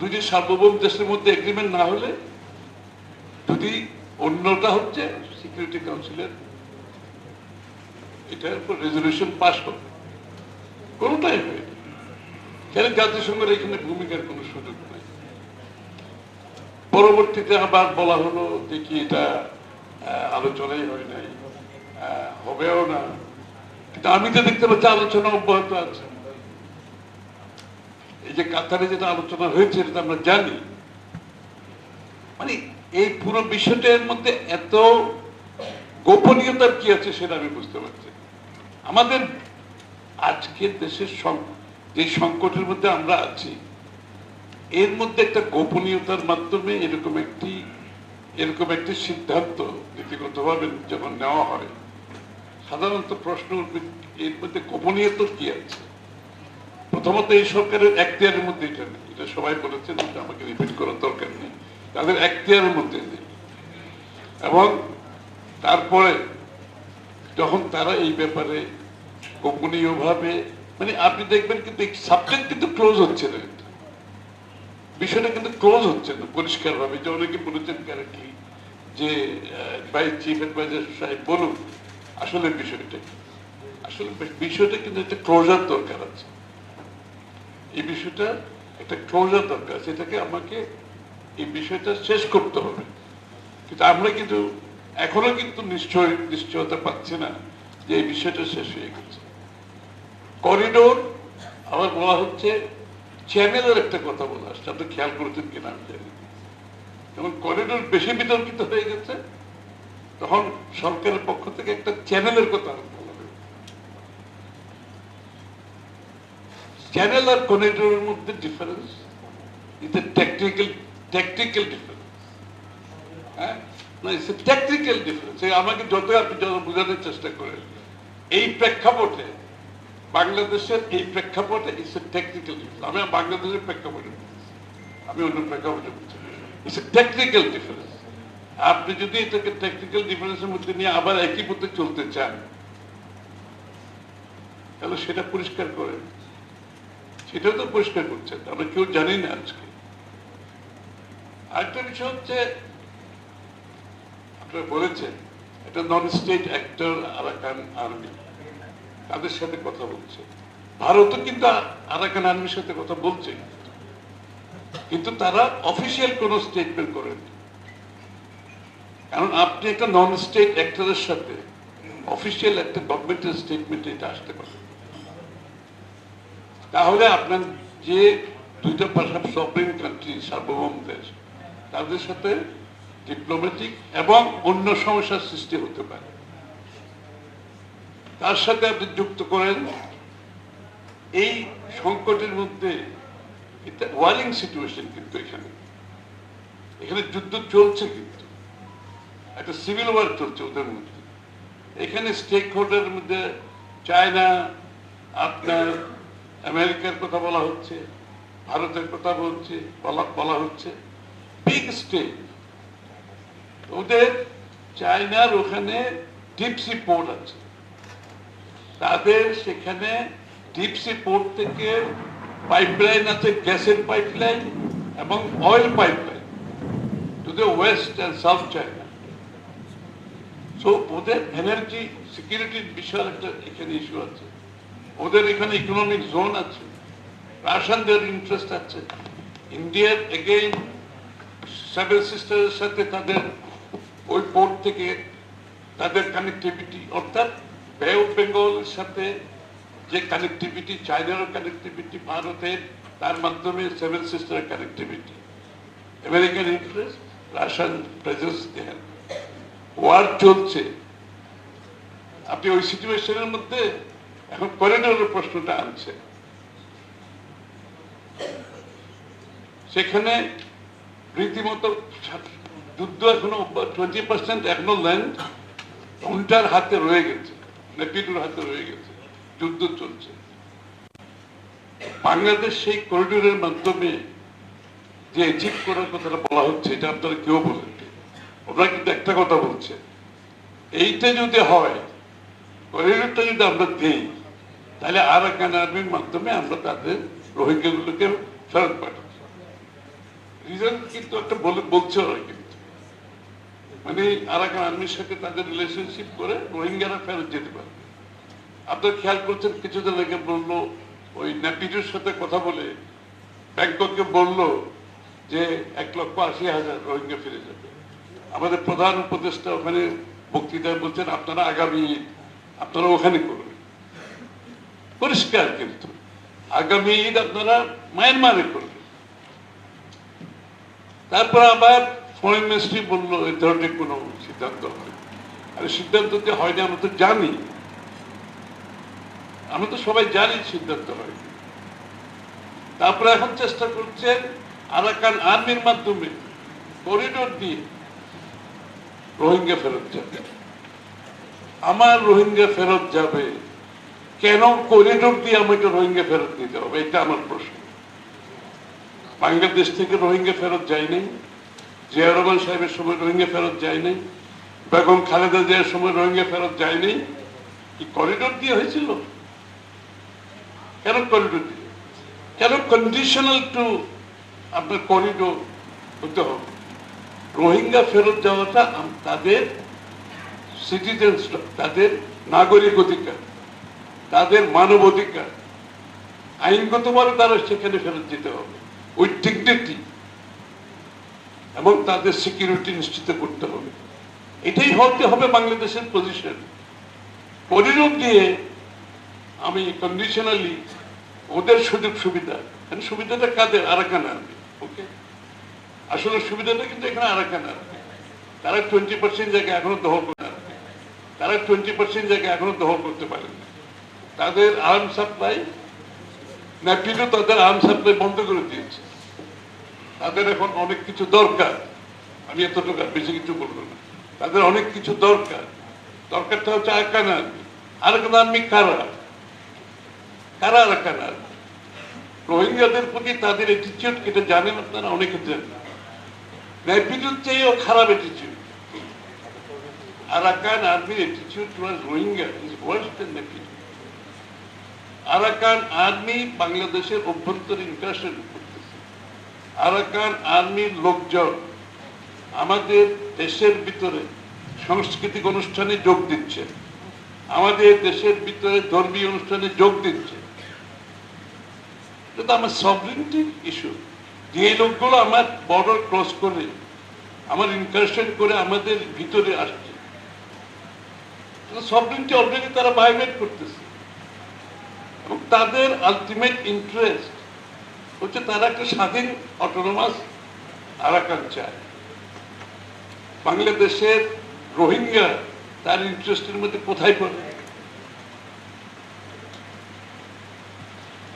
দুটি সার্বভৌম দেশের মধ্যে এগ্রিমেন্ট না হলে যদি অন্যটা হচ্ছে সিকিউরিটি কাউন্সিলের এটার উপর রেজলিউশন পাস হবে কোনটাই হয়নি কেন জাতিসংঘের এখানে ভূমিকার কোনো সুযোগ নাই? পরবর্তীতে আবার বলা হলো দেখি এটা আলোচনাই হয় নাই। হবেও না। কিন্তু আমি তো দেখতে পাচ্ছি আলোচনা অব্যাহত আছে। এই যে কাতারে যেটা আলোচনা হয়েছে এটা আমরা জানি। মানে এই পুরো বিষয়টার মধ্যে এত গোপনীয়তার কি আছে সেটা আমি বুঝতে পারছি আমাদের আজকের দেশের যে সংকটের মধ্যে আমরা আছি, এর মধ্যে একটা গোপনীয়তার মাধ্যমে এরকম একটি এরকম একটি সিদ্ধান্ত নীতিগতভাবে যখন নেওয়া হয়, সাধারণত প্রশ্ন এর মধ্যে গোপনীয়তা কি আছে? প্রথমত এই সরকারের এখতিয়ারের মধ্যে এটা নেই। এটা সবাই বলেছেন আমাকে রিপিট করার দরকার নেই। তাদের এখতিয়ারের মধ্যে নেই। এবং তারপরে যখন তারা এই ব্যাপারে গোপনীয়ভাবে মানে আপনি দেখবেন কিন্তু সাবজেক্ট কিন্তু ক্লোজ হচ্ছে না। কিন্তু। বিষয়টা কিন্তু ক্লোজ হচ্ছে না পরিষ্কার ভাবে যে অনেকে বলেছেন কারেক্টলি যে ভাই চিফ অ্যাডভাইজার সাহেব বলুন, আসলে বিষয়টা আসলে বিষয়টা কিন্তু একটা ক্লোজার দরকার আছে। এই বিষয়টা একটা ক্লোজার দরকার এটাকে আমাকে এই বিষয়টা শেষ করতে হবে। কিন্তু আমরা কিন্তু, এখনও কিন্তু নিশ্চয়, নিশ্চয়তা পাচ্ছি না যে এই বিষয়টা শেষ হয়ে গেছে। করিডোর আবার বলা হচ্ছে চ্যানেলের একটা কথা বলা আসছে। আপনি খেয়াল করেছেন কিনা আমি জানি যখন করিডোর বেশি বিতর্কিত হয়ে গেছে, তখন সরকারের পক্ষ থেকে একটা চ্যানেলের কথা বলা হয়েছে চ্যানেল আর করিডোরের মধ্যে difference it's technical technical difference হ্যাঁ? না ইটস টেকনিক্যাল ডিফারেন্স আমাকে যত আপনি যত বোঝানোর চেষ্টা করেন, এই প্রেক্ষাপটে, বাংলাদেশের এই প্রেক্ষাপটে ইটস টেকনিক্যাল ডিফারেন্স আমি বাংলাদেশের প্রেক্ষাপটে আমি অন্য প্রেক্ষাপটে বলছি। ইটস টেকনিক্যাল ডিফারেন্স আপনি যদি এটাকে টেকনিক্যাল ডিফারেন্সের মধ্যে নিয়ে আবার একই পথে চলতে চান, তাহলে সেটা পরিষ্কার করেন। সেটাও তো পরিষ্কার করছেন আমরা কেউ জানি না আজকে। আরেকটা বিষয় হচ্ছে, আপনারা বলেছেন, একটা non state actor Arakan Army তাদের সাথে কথা বলছে? ভারতও কিন্তু আরাকান আর্মির সাথে কথা বলছে। কিন্তু তারা অফিসিয়াল কোনো স্টেটমেন্ট করেন কারণ আপনি একটা নন স্টেট অ্যাক্টরের সাথে অফিসিয়াল একটা গভর্নমেন্টের স্টেটমেন্ট এটা আসতে পারে তাহলে আপনার যে দুইটা পাশা সফরেন কান্ট্রি সার্বভৌম দেশ, তাদের সাথে ডিপ্লোম্যাটিক এবং অন্য সমস্যার সৃষ্টি হতে পারে। তার সাথে আপনি যুক্ত করেন, এই সংকটের মধ্যে এটা ওয়ারিং সিচুয়েশন কিন্তু এখানে। এখানে যুদ্ধ চলছে কিন্তু। একটা সিভিল ওয়ার চলছে ওদের মধ্যে। এখানে স্টেক হোল্ডারের মধ্যে চায়না আপনার আমেরিকার কথা বলা হচ্ছে, ভারতের কথা বলছে, বলা হচ্ছে। বিগ স্টেট ওদের চায়নার ওখানে ডিপসি পোর্ট আছে। তাদের সেখানে ডিপসি পোর্ট থেকে পাইপলাইন আছে, গ্যাসের পাইপলাইন এবং oil pipeline to the west and south China so ওদের এনার্জি সিকিউরিটির বিশাল একটা এখানে ইস্যু আছে। ওদের এখানে ইকোনমিক জোন আছে। রাশিয়ানদের ইন্টারেস্ট আছে। ইন্ডিয়ার এগেইন সেভেন সিস্টারের সাথে তাদের ওই পোর্ট থেকে তাদের কানেক্টিভিটি অর্থাৎ বে বেঙ্গলের সাথে যে কানেক্টিভিটি চায়নারও কানেক্টিভিটি ভারতের, তার মাধ্যমে seven সিস্টারের connectivity American interest Russian presence দেখেন ওয়ার চলছে। আপনি ওই সিচুয়েশনের মধ্যে এখন করিডোরের প্রশ্নটা আনছে। সেখানে রীতিমতো যুদ্ধ এখনও টোয়েন্টি পার্সেন্ট এখনও ল্যান্ড উল্টার হাতে রয়ে গেছে নেপিডুর হাতে রয়ে গেছে, যুদ্ধ চলছে। বাংলাদেশ সেই করিডোরের মাধ্যমে যে অ্যাচিভ করার কথাটা বলা হচ্ছে, এটা আপনারা কেউ বলেন ওরা কিন্তু একটা কথা বলছে, এইটা যদি হয় করিডোরটা যদি আমরা দিই তাহলে আর আর্মির মাধ্যমে আমরা তাদের রোহিঙ্গাগুলোকে ফেরত পাঠাচ্ছি সিটিজেন কিন্তু একটা বলে বলছে ওরা কিন্তু। মানে আরাকান আর্মির সাথে তাদের রিলেশনশিপ করে রোহিঙ্গারা ফেরত যেতে পারে আপনার খেয়াল করছেন, কিছুদিন আগে বলল ওই ন্যাপিডের সাথে কথা বলে ব্যাংককে বলল যে এক লক্ষ আশি হাজার রোহিঙ্গা ফিরে যাবে। আমাদের প্রধান উপদেষ্টা ওখানে বক্তৃতায় বলছেন, আপনারা আগামী, আপনারা ওখানে করবেন পরিষ্কার কিন্তু আগামী ঈদ আপনারা মায়ানমারে করবেন। তারপর আবার ফরেন মিনিস্ট্রি বলল, এই ধরনের কোনো সিদ্ধান্ত হয়। আর সিদ্ধান্ত যে হয়নি আমরা তো জানি। আমরা তো সবাই জানি সিদ্ধান্ত হয়। তারপরে এখন চেষ্টা করছেন আরাকান আর্মির মাধ্যমে করিডোর দিয়ে রোহিঙ্গা ফেরত যাবে। আমার রোহিঙ্গা ফেরত যাবে। কেন করিডোর দিয়ে আমাকে রোহিঙ্গা ফেরত নিতে হবে? এটা আমার প্রশ্ন। বাংলাদেশ থেকে রোহিঙ্গা ফেরত যায় নাই। জিয়া রহমান সাহেবের সময় রোহিঙ্গা ফেরত যায় নাই। বেগম খালেদা জিয়ার সময় রোহিঙ্গা ফেরত যায় নাই। কি করিডোর দিয়ে হয়েছিল? কেন করিডোর দিয়ে? কেন কন্ডিশনাল টু আপনার করিডোর হতে হবে? রোহিঙ্গা ফেরত যাওয়াটা তাদের সিটিজেন তাদের নাগরিক অধিকার। তাদের মানব অধিকার আইনগতভাবে তারা সেখানে ফেরত যেতে হবে। ওই ডিগনিটি এবং তাদের সিকিউরিটি নিশ্চিত করতে হবে। এটাই হতে হবে বাংলাদেশের পজিশন করিডোর দিয়ে আমি কন্ডিশনালি ওদের সুযোগ সুবিধা এখানে সুবিধাটা কাদের আরাকান আর্মি ওকে আসলে সুবিধাটা কিন্তু এখানে আরাকান আর্মি তারা টোয়েন্টি পার্সেন্ট জায়গা এখনও দখল পারে তারা টোয়েন্টি পার্সেন্ট জায়গা এখনও দখল করতে পারেন। না তাদের আর্ম সাপ্লাই ন্যাপিডও তাদের আর্ম সাপ্লাই বন্ধ করে দিয়েছে। তাদের এখন অনেক কিছু দরকার। আমি এতটুকু আর বেশি কিছু বলব না। তাদের অনেক কিছু দরকার। দরকারটা হচ্ছে আরাকান আর্মি আরাকান আর্মি কারা? কারা আরাকান আর্মি রোহিঙ্গাদের প্রতি তাদের অ্যাটিচিউড এটা জানেন আপনারা? অনেকে জানেন। ন্যাপিডের চেয়েও খারাপ অ্যাটিচিউড towards Rohingya? Is worse than Naypyidaw Arakan Army বাংলাদেশের অভ্যন্তরীণ করতেছে। আরাকান আর্মির লোকজন আমাদের দেশের ভিতরে সাংস্কৃতিক অনুষ্ঠানে যোগ দিচ্ছে। আমাদের দেশের ভিতরে ধর্মীয় অনুষ্ঠানে যোগ দিচ্ছে। আমার সভরিনটি ইস্যু যে লোকগুলো আমার বর্ডার ক্রস করে, আমার ইনকারশন করে আমাদের ভিতরে আসছে সভরিনটি অলরেডি তারা ভাইবেট করতেছে। তাদের আলটিমেট ইন্টারেস্ট হচ্ছে তারা একটা স্বাধীন অটোনোমাস আরাকান চায়। বাংলাদেশের রোহিঙ্গা তার ইন্টারেস্টের মধ্যে কোথায় পড়ে?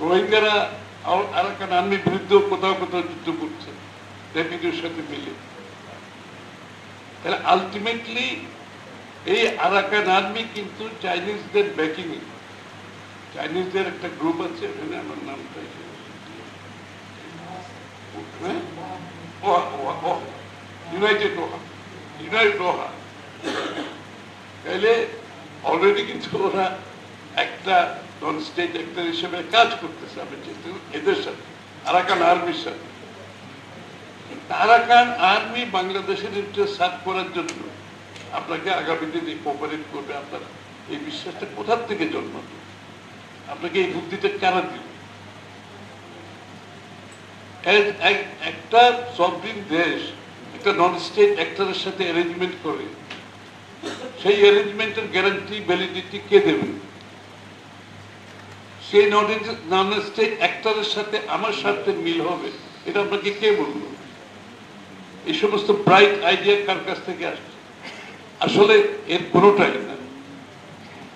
রোহিঙ্গারা আরাকান আর্মির বিরুদ্ধেও কোথাও কোথাও যুদ্ধ করছে রেপিডের সাথে মিলে। তাহলে আলটিমেটলি এই আরাকান আর্মি কিন্তু চাইনিজদের ব্যাকিং চাইনিজদের একটা গ্রুপ আছে ওখানে আমার নামটা? হ্যাঁ? তাহলে অলরেডি একটা হিসেবে কাজ করতেছে যেহেতু এদের সাথে, আরাকান আর্মির সাথে আর্মি বাংলাদেশের ইন্টারেস্ট সার্ভ করার জন্য আপনাকে আগামী দিনে কোঅপারেট করবে, আপনার এই বিশ্বাসটা কোথার থেকে জন্মাবে আপনাকে এই বুদ্ধিটা কারা দিল এক- এক- একটা সবদিন দেশ একটা নন স্টেট অ্যাক্টরের সাথে অ্যারেঞ্জমেন্ট করে, সেই অ্যারেঞ্জমেন্টের গ্যারান্টি ভ্যালিডিটি কে দেবে? সেই নন স্টেট অ্যাক্টরের সাথে আমার স্বার্থের মিল হবে, এটা আপনাকে কে বলল? এই সমস্ত ব্রাইট আইডিয়া কার কাছ থেকে আসছে? আসলে এর কোনোটাই না।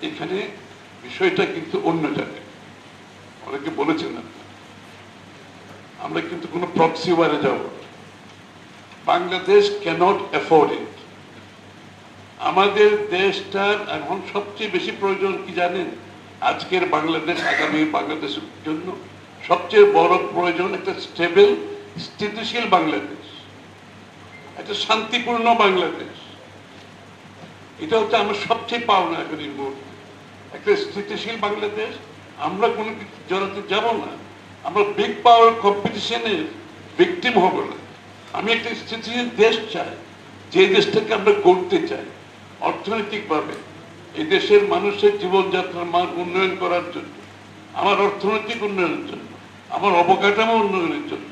এখানে বিষয়টা কিন্তু অন্য জায়গায় অনেকে বলেছেন আমরা কিন্তু কোনো প্রক্সি ওয়ারে যাব বাংলাদেশ ক্যানট অ্যাফোর্ড ইট আমাদের দেশটার এখন সবচেয়ে বেশি প্রয়োজন কি জানেন? আজকের বাংলাদেশ, আগামী বাংলাদেশের জন্য সবচেয়ে বড় প্রয়োজন একটা স্টেবল স্থিতিশীল বাংলাদেশ। একটা শান্তিপূর্ণ বাংলাদেশ। এটা হচ্ছে আমার সবচেয়ে পাওনা এখন এই মুহূর্তে। একটা স্থিতিশীল বাংলাদেশ, আমরা কোনো কিছু জড়াতে যাব না। আমরা বিগ পাওয়ার কম্পিটিশনের ভিকটিম হব না। আমি একটা স্থিতিশীল দেশ চাই, যে দেশটাকে আমরা গড়তে চাই। অর্থনৈতিকভাবে, এই দেশের মানুষের জীবনযাত্রার মান উন্নয়ন করার জন্য, আমার অর্থনৈতিক উন্নয়নের জন্য, আমার অবকাঠামো উন্নয়নের জন্য,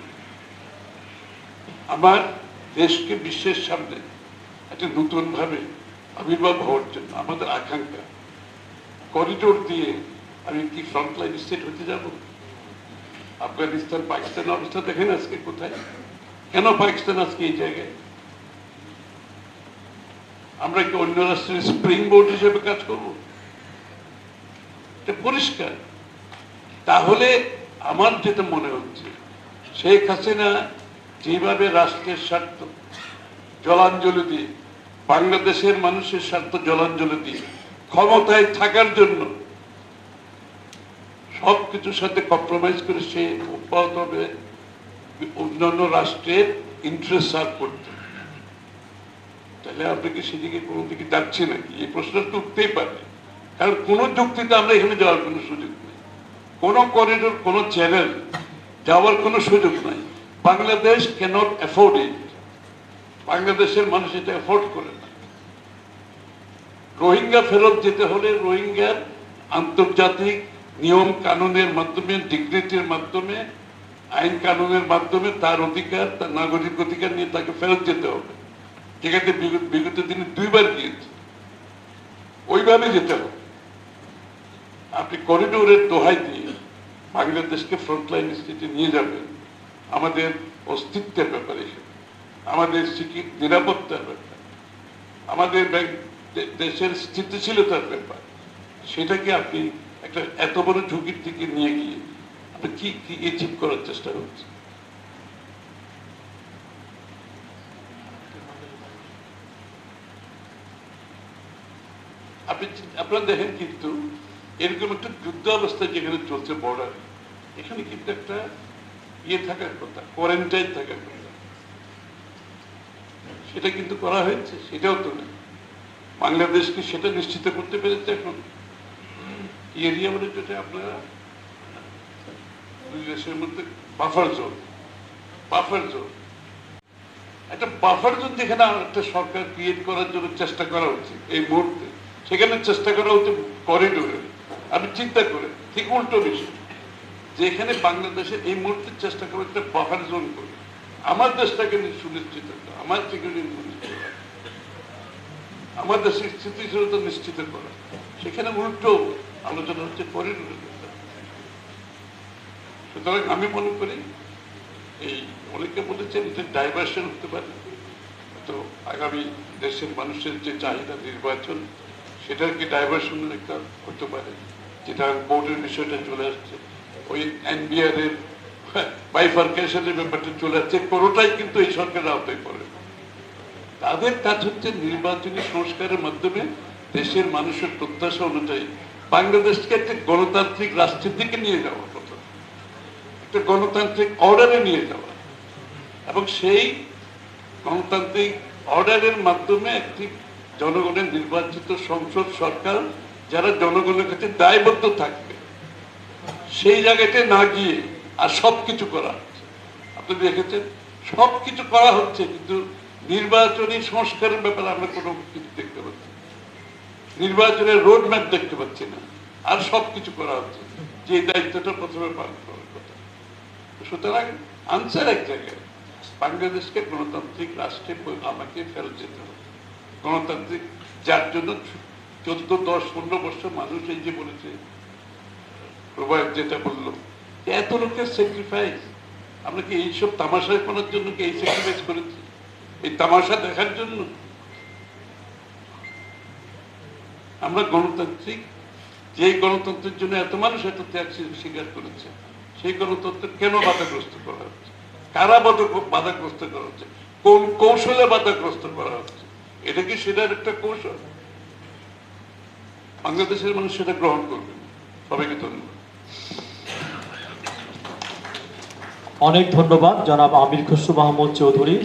আমার দেশকে বিশ্বের সামনে একটা নতুনভাবে আবির্ভাব হওয়ার জন্য আমাদের আকাঙ্ক্ষা। করিডোর দিয়ে আমি কি ফ্রন্টলাইন স্টেট হতে যাব? আফগানিস্তান পাকিস্তানের অবস্থা দেখেন আজকে কোথায়? কেন পাকিস্তান আজকে এই জায়গায়? আমরা কি অন্য রাষ্ট্রের স্প্রিং বোর্ড হিসেবে কাজ করব? এটা পরিষ্কার। তাহলে আমার যেটা মনে হচ্ছে, শেখ হাসিনা যেভাবে রাষ্ট্রের স্বার্থ, জলাঞ্জলি দিয়ে, বাংলাদেশের মানুষের স্বার্থ জলাঞ্জলি দিয়ে ক্ষমতায় থাকার জন্য সবকিছুর সাথে কম্প্রোমাইজ করে সে অব্যাহত হবে অন্যান্য রাষ্ট্রের ইন্টারেস্ট সার্ভ করতে। তাহলে আপনি কি সেদিকে কোনো দিকে যাচ্ছে নাকি? এই প্রশ্নটা তো উঠতেই পারে। কারণ কোনো যুক্তিতে আমরা এখানে যাওয়ার কোনো সুযোগ নেই। কোনো করিডোর কোনো চ্যানেল যাওয়ার কোনো সুযোগ নাই। বাংলাদেশ ক্যানট অ্যাফোর্ড ইট বাংলাদেশের মানুষ এটা অ্যাফোর্ড করে রোহিঙ্গা ফেরত যেতে হলে রোহিঙ্গার আন্তর্জাতিক নিয়ম কানুনের মাধ্যমে, ডিগনিটির মাধ্যমে, আইন কানুনের মাধ্যমে তার অধিকার, তার নাগরিক অধিকার নিয়ে তাকে ফেরত যেতে হবে। যেখানে বিগত দিনে দুইবার গিয়েছে। ওইভাবে যেতে হবে। আপনি করিডোরের দোহাই দিয়ে বাংলাদেশকে ফ্রন্টলাইন স্টেটে নিয়ে যাবেন। আমাদের অস্তিত্বের ব্যাপারে। আমাদের নিরাপত্তার ব্যাপার। আমাদের ব্যাংক দেশের স্থিতিশীলতার ব্যাপার। সেটাকে আপনি একটা এত বড় ঝুঁকির দিকে নিয়ে গিয়ে আপনি কি কি অ্যাচিভ করার চেষ্টা করছেন? আপনি আপনারা দেখেন কিন্তু এরকম একটা যুদ্ধ অবস্থা যেখানে চলছে বর্ডার এখানে কিন্তু একটা ইয়ে থাকার কথা কোয়ারেন্টাইন থাকার কথা। সেটা কিন্তু করা হয়েছে, সেটাও তো বাংলাদেশকে সেটা নিশ্চিত করতে পেরেছে এখন। এরিয়া বলে যেটা আপনারা? দুই দেশের মধ্যে বাফার জোন বাফার জোন একটা বাফার জোন যেখানে একটা সরকার ক্রিয়েট করার জন্য চেষ্টা করা উচিত এই মুহূর্তে। সেখানে চেষ্টা করা হচ্ছে করিডোরে আমি চিন্তা করে, ঠিক উল্টো বিষয় যেখানে বাংলাদেশে এই মুহূর্তে চেষ্টা করা একটা বাফার জোন করে। আমার দেশটাকে সুনিশ্চিত আমার সিকিউরিটি দেশের স্থিতিশীলতা নিশ্চিত করা। সেখানে উল্টো আলোচনা হচ্ছে করিডোরের সুতরাং আমি মনে করি, এই অনেকে বলেছেন যে ডাইভার্সন হতে পারে। তো আগামী দেশের মানুষের যে চাহিদা নির্বাচন, সেটার কি ডাইভার্সনের একটা হতে পারে? যেটা বোর্ডের বিষয়টা চলে আসছে। ওই এনবিআর এর বাইফার্কেশনের ব্যাপারটা চলে আসছে। কোনোটাই কিন্তু এই সরকারের আওতায় পড়ে। তাদের কাজ হচ্ছে নির্বাচনী সংস্কারের মাধ্যমে দেশের মানুষের প্রত্যাশা অনুযায়ী বাংলাদেশকে একটা গণতান্ত্রিক রাষ্ট্রের দিকে নিয়ে যাওয়া কথা। একটা গণতান্ত্রিক অর্ডারে নিয়ে যাওয়া। এবং সেই গণতান্ত্রিক অর্ডারের মাধ্যমে একটি জনগণের নির্বাচিত সংসদ সরকার, যারা জনগণের কাছে দায়বদ্ধ থাকবে, সেই জায়গাতে না গিয়ে আর সব কিছু করা হচ্ছে। আপনি দেখেছেন সব কিছু করা হচ্ছে, কিন্তু নির্বাচনী সংস্কারের ব্যাপারে আমরা কোনো কিছু দেখতে পাচ্ছি নির্বাচনের রোড ম্যাপ দেখতে পাচ্ছি না। আর সব কিছু করা হচ্ছে। যে দায়িত্বটা প্রথমে পালন করার কথা। সুতরাং আনসার এক জায়গায়, বাংলাদেশকে গণতান্ত্রিক রাষ্ট্রে আমাকে ফেরত যেতে হবে। গণতান্ত্রিক, যার জন্য চোদ্দ, দশ, পনেরো বছর মানুষ এই যে বলেছে প্রভাব যেটা বলল এত লোকের স্যাক্রিফাইস আমরা কি এইসব তামাশা করার জন্য কি এই স্যাক্রিফাইস করেছি? এই তামাশা দেখার জন্য। আমরা গণতান্ত্রিক যে গণতন্ত্রের জন্য এত মানুষ এত ত্যাগ স্বীকার করেছে, সেই গণতন্ত্র কেন বাধাগ্রস্ত করা হচ্ছে? কারা বাধাগ্রস্ত করা হচ্ছে? কোন কৌশলে বাধাগ্রস্ত করা হচ্ছে? এটা কি সেটার একটা কৌশল? বাংলাদেশের মানুষ সেটা গ্রহণ করবে সবাইকে ধন্যবাদ। অনেক ধন্যবাদ, জনাব আমির খসরু মাহমুদ চৌধুরী।